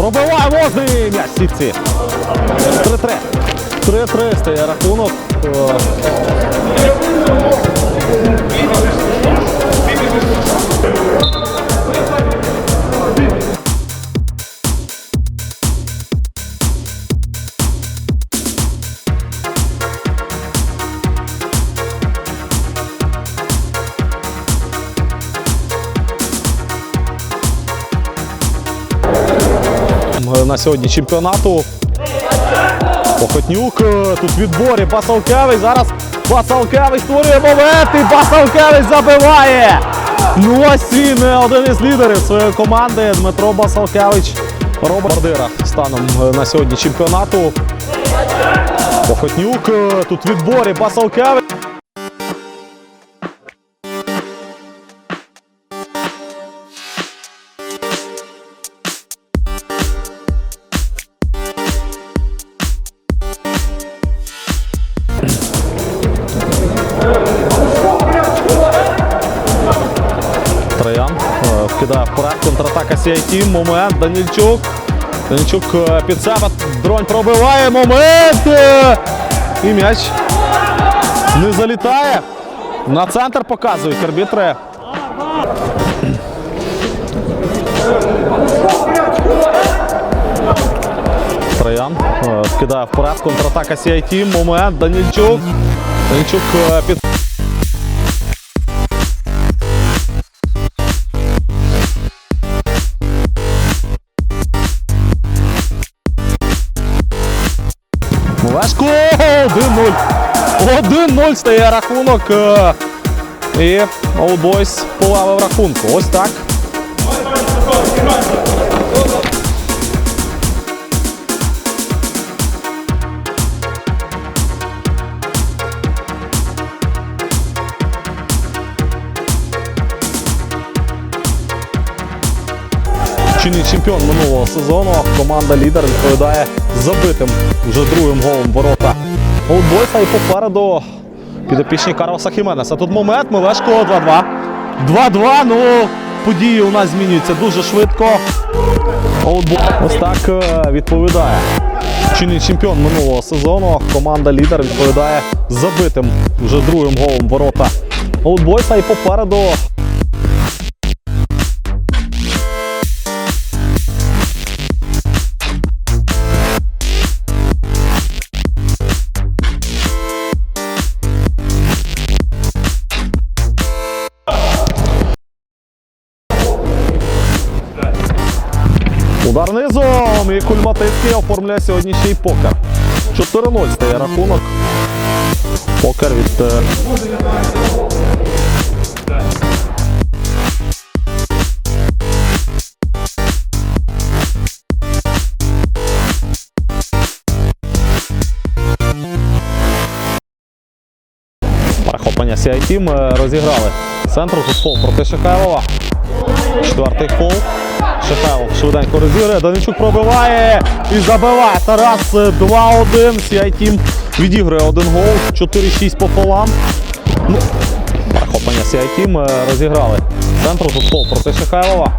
Пробиває возний м'яч сітці. 3-3. 3-3 стає рахунок. На сьогодні чемпіонату. Охотнюк е, тут відборі. Басалкевич. Зараз Басалкевич створює момент і Басалкевич забиває. Ну ось він е, один із лідерів своєї команди. Дмитро Басалкевич бардира станом е, на сьогодні чемпіонату. Охотнюк е, тут відборі. Басалкевич. Вкидає вперед. Контратака CIT. Момент. Данільчук. Данільчук е, під себе. Дронь пробиває. Момент. е, І м'яч не залітає. На центр показують арбітри. Троян е, вкидає вперед. Контратака CIT. Момент. Данільчук. Данільчук під 1-0. 1-0 стає рахунок. е, І Олдбойс полавив рахунку. Ось так. Чинний чемпіон минулого сезону. Команда лідер відповідає забитим вже другим голом ворота Олдбойса і попереду підопічні Карлоса Хіменеса. Тут момент Мелешко 2-2. 2-2. Ну, події у нас змінюються дуже швидко. Олдбой ось так е, відповідає. Чинний чемпіон минулого сезону. Команда лідер відповідає забитим вже другим голом ворота Олдбойса і попереду Удар низом і Кульматицький оформляє сьогодні ще й покер. 4-0 стає рахунок. Покер від. е, Перехоплення CI Team розіграли центру. Тут фол проти Шихайлова. Четвертий фол. Шихайлов швиденько розіграє. Даничук пробиває і забиває. Тарас е, 2-1. CI Team відіграє один гол. 4-6 по полам. Ну, перехоплення CI Team е, розіграли центру. Тут фол проти Шихайлова.